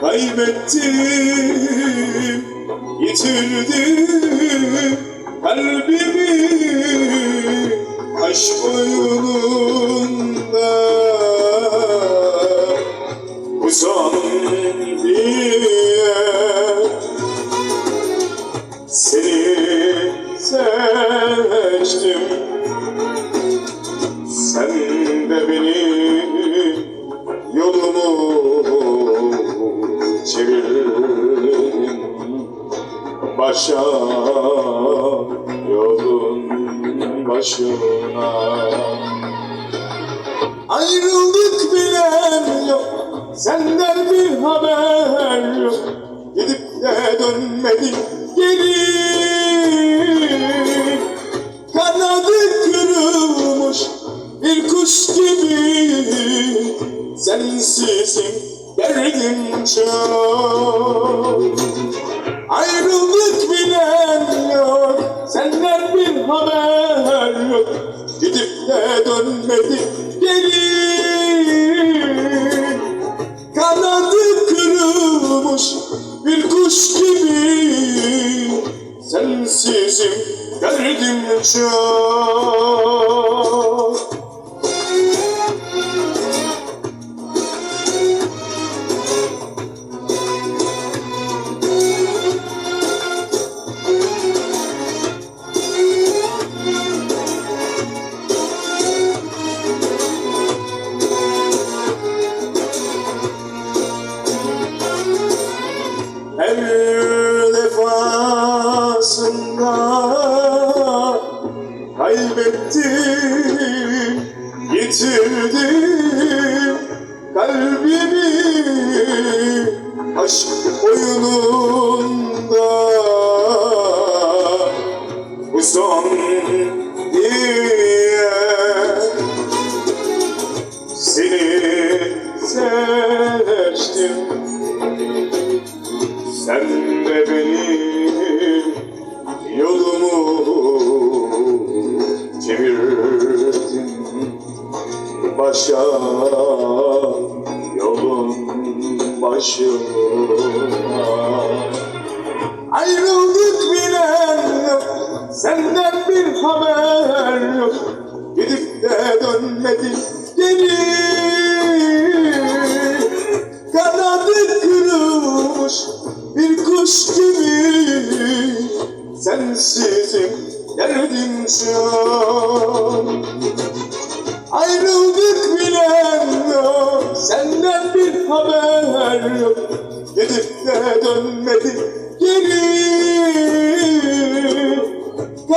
Kaybettim, yitirdim kalbimi aşk oyununda. Bu yolumu çevirdin Başa yolun başına. Ayrıldık bilen yok. Senden bir haber yok. Gidip de dönmedin Sensizim derdim çok. Ayrıldık bilen yok Senden bir haber yok. Gidip de dönmedin geri Kanadı kırılmış bir kuş gibi. Sensizim derdim çok kaybettim, yitirdim kalbimi. Aşk oyununda bu son diye seni seçtim. Sen de benim yolumu Başa yolun başına. Ayrıldık bilen yok Senden bir haber yok. Gidip de dönmedin geri Kanadı kırılmış bir kuş gibi. Sensizim derdim çok Ayrıldık haber yok. Gidip de dönmedin geri